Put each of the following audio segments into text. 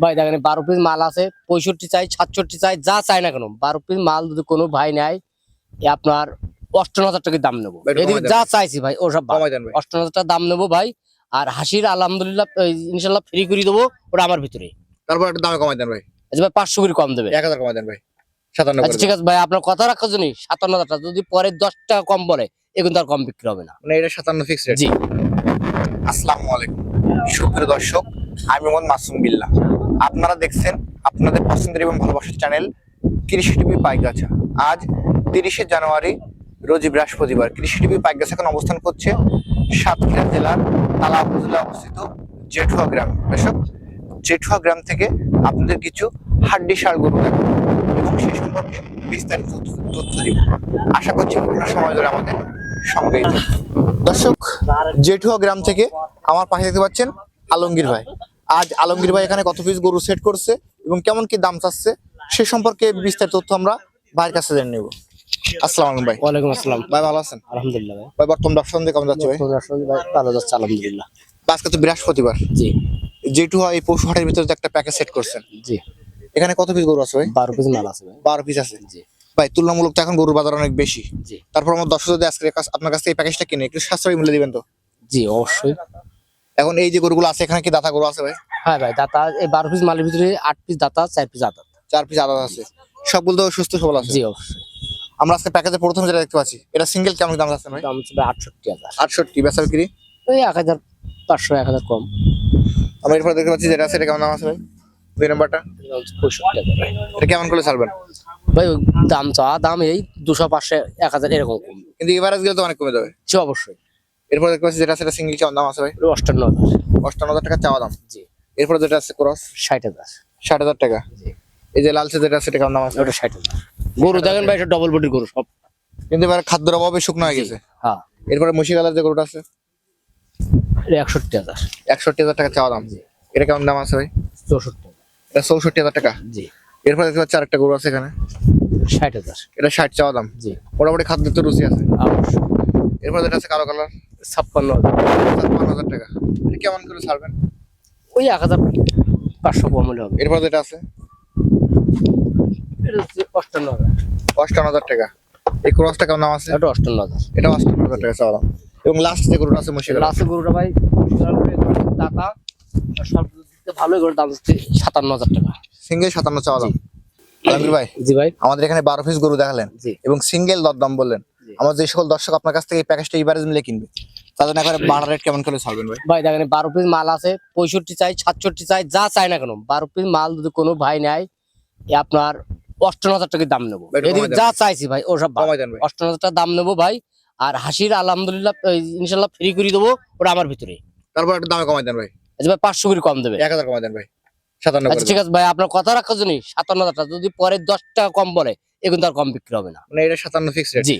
ভাই দেখেন বারো পিস মাল আছে পঁয়ষট্টি চাই সাতষট্টি চাই যা চাই না কেন বারো পিস মাল যদি কোনো ভাই নেয় আপনার অষ্টান্ন হাজার টাকা দাম নেব। যা চাইছি ভাই ওসব অষ্টান্ন হাজার টাকা দাম নেব ভাই আর হাসির আলহামদুলিল্লাহ ইনশাল্লাহ ফ্রি করে দেবো ওটা আমার ভিতরে। তারপর একটা দামে কমাই দেন ভাই। আচ্ছা ভাই পাঁচশো করে কম দেবে। এক হাজার কমাই দেন ভাই। সাতান্ন আচ্ছা ঠিক আছে ভাই আপনার কথা রাখার জন্য সাতান্ন হাজার টাকা যদি পরে দশ টাকা কম বলে এখন তো আর কম বিক্রি হবে না। মানে এটা সাতান্ন ফিক্স রেট জি। আসসালামু আলাইকুম। সুপ্রিয় দর্শক আমি মোহাম্মদ মাসুম বিল্লাহ। আপনারা দেখছেন আপনাদের পছন্দের এবং ভালোবাসার চ্যানেল কৃষি টিভি পাইগাছা। আজ তিরিশে জানুয়ারি, রোজ বৃহস্পতিবার। কৃষি টিভি পাইগাছা এখন অবস্থান করছে সাতক্ষীরা জেলার তালা উপজেলা অবস্থিত জেঠুয়া গ্রাম। দর্শক, জেঠুয়া গ্রাম থেকে আপনাদের কিছু হাড্ডি সার গরু এবং সেই সম্পর্কে বিস্তারিত তথ্য- দিব। আশা করছি পুরো সময় ধরে আমাদের সঙ্গেই দর্শক, জেঠুয়া গ্রাম থেকে আমার পাশে দেখতে পাচ্ছেন আলমগীর ভাই। আজ আলমগীর ভাই এখানে কত পিস গরু সেট করছে এবং কেমন কি দাম চাচ্ছে সে সম্পর্কে বিস্তারিত তথ্য আমরা ভাইয়ের কাছে জেনে নেব। আসসালামু আলাইকুম ভাই। ওয়ালাইকুম আসসালাম। ভাই ভালো আছেন? আলহামদুলিল্লাহ ভাই। ভাই বর্তমান ব্যবসা বাণিজ্য কেমন যাচ্ছে ভাই? নতুন আসলে ভাই ভালো যাচ্ছে আলহামদুলিল্লাহ। আজকে তো বৃহস্পতিবার। জি। জেঠুয়া এই পশু হাটের ভিতরে একটা প্যাকেজ সেট করছেন। জি। এখানে কত পিস গরু আছে ভাই? বারো পিস মাল আছে ভাই। বারো পিস আছে। জি। ভাই তুলনামূলক তো এখন গরুর বাজার অনেক বেশি। জি। তারপর আমার দর্শক যদি আজকে আপনার কাছ থেকে এই প্যাকেজটা কিনে একটু সাশ্রয়ী মূল্যে দিবেন তো? জি অবশ্যই। এখন এই যে গরুগুলো আছে এখানে কি দাতা গরু আছে ভাই? হ্যাঁ ভাই দাতা এই বারো পিস মালের ভিতরে আট পিস দাতা চার পিস আদাত। চার পিস আলাদা আছে। সবগুলো তো সুস্থ সবল আছে। জি অবশ্যই। আমরা আজকে প্যাকেজে প্রথম যেটা দেখতে পাচ্ছি এটা সিঙ্গেল কেমন দাম আছে ভাই? দাম হচ্ছে আটষট্টি হাজার। আটষট্টি বেচা বিক্রি ওই এক হাজার পাঁচশো এক হাজার কম। আমরা এরপর দেখতে পাচ্ছি যেটা আছে এটা কেমন দাম আছে ভাই? দুই নাম্বারটা। পঁয়ষট্টি হাজার এটা কেমন করে ছাড়বেন? ভাই দাম চাওয়া দাম এই দুশো পাঁচশো এক হাজার এরকম কম। কিন্তু এভারেজ গেলে তো অনেক কমে যাবে। জি অবশ্যই। এরপর দেখতে পাচ্ছি যেটা এটা সিঙ্গেল কেমন দাম আছে ভাই? অষ্টান্ন হাজার। অষ্টান্ন হাজার টাকা চাওয়া দাম। জি। এরপর যেটা আছে ক্রস? ষাট হাজার। ষাট হাজার টাকা। জি। এই যে লালচে যেটা আছে এটা কেমন দাম আছে? ওটা ষাট হাজার। গরু দেখেন ভাই এটা ডবল বডির গরু সব। কিন্তু এবার খাদ্যের অভাবে শুকনো হয়ে গেছে। হ্যাঁ। এরপরে মুশি কালার যে গরুটা আছে? একষট্টি হাজার। একষট্টি হাজার টাকা চাওয়া দাম। জি। এটা কেমন দাম আছে ভাই? চৌষট্টি। এটা চৌষট্টি হাজার টাকা? জি। এরপরে দেখতে পাচ্ছি আরেকটা গরু আছে এখানে। ষাট হাজার। এটা ষাট চাওয়া দাম। জি। মোটামুটি খাদ্যের তো রুচি আছে। অবশ্যই। এরপর যেটা আছে কালো কালার? ছাপ্পান্ন হাজার। ছাপ্পান্ন হাজার টাকা। এটা কেমন করে ছাড়বেন? ওই এক হাজার পাঁচশো কম হলে হবে এরপর যেটা আছে? এটা হচ্ছে অষ্টান্ন হাজার। অষ্টান্ন হাজার টাকা। এই ক্রসটা কেমন দাম আছে? এটা অষ্টান্ন হাজার। এটা অষ্টান্ন হাজার টাকা চাওয়া এবং লাস্ট যে গরুটা আছে গরুটা ভাই টাকা সব ভালোই গরুর দাম হচ্ছে সাতান্ন হাজার টাকা। সিঙ্গেল সাতান্ন চাওয়া দাম। আলমগীর ভাই জি ভাই। আমাদের এখানে বারো পিস গরু দেখালেন এবং সিঙ্গেল দরদাম বললেন। জি। আমার যে সকল দর্শক আপনার কাছ থেকে এই প্যাকেজটা মিলে কিনবে। বাড়া রেট কেমন করে ছাড়বেন ভাই? ভাই দেখেন বারো পিস মাল আছে পঁয়ষট্টি চাই সাতষট্টি চাই যা চাই না কেন বারো পিস মাল যদি কোনো ভাই নেয় আপনার অষ্টান্ন হাজার টাকা দাম নেব। এদিকে যা চাইছি ভাই ওসব বাদ। কমাই দেন ভাই। অষ্টান্ন হাজার টাকা দাম নেব ভাই আর হাসির আলহামদুলিল্লাহ ইনশাল্লাহ ফ্রি করে দেবো ওটা আমার ভিতরে। তারপর একটু দামে কমাই দেন ভাই। আচ্ছা ভাই পাঁচশো করে কম দেবে। এক হাজার কমাই দেন ভাই। সাতান্ন আচ্ছা ঠিক আছে ভাই আপনার কথা রাখার জন্য সাতান্ন হাজার টাকা যদি পরে দশ টাকা কম বলে এখন তো আর কম বিক্রি হবে না। মানে এটা সাতান্ন ফিক্স রেট জি।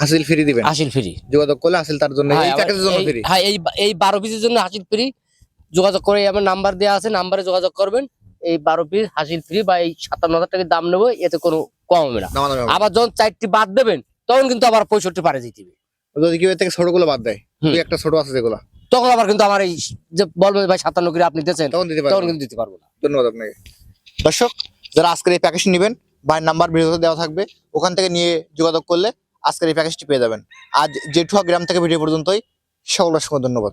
হাসিল ফ্রি দিবেন? হাসিল ফ্রি। যোগাযোগ করলে হাসিল তার জন্য। এই প্যাকেজের জন্য ফ্রি? হ্যাঁ এই এই বারো পিসের জন্য হাসিল ফ্রি। যোগাযোগ করে আমার নাম্বার দেওয়া আছে নাম্বারে যোগাযোগ করবেন। এই বারো পিস হাসিল ফ্রি বা এই সাতান্ন হাজার টাকার দাম নেব এতে কোনো কম হবে না। আবার যখন চারটি বাদ দেবেন তখন কিন্তু আবার পঁয়ষট্টি পারে দিতে হবে। যদি কেউ থেকে ছোটগুলো বাদ দেয় দুই একটা ছোট আছে যেগুলো। তখন আবার কিন্তু আমার এই যে বলবে ভাই সাতান্ন করে আপনি দিয়েছেন তখন দিতে তখন কিন্তু দিতে পারব না। ধন্যবাদ আপনাকে। দর্শক যারা আজকের এই প্যাকেজটি নেবেন ভাইয়ের নাম্বার ভিডিওতে দেওয়া থাকবে। ওখান থেকে নিয়ে যোগাযোগ করলে আজকের এই প্যাকেজটি পেয়ে যাবেন। আজ জেঠুয়া গ্রাম থেকে ভিডিও পর্যন্তই। সকল সঙ্গে ধন্যবাদ।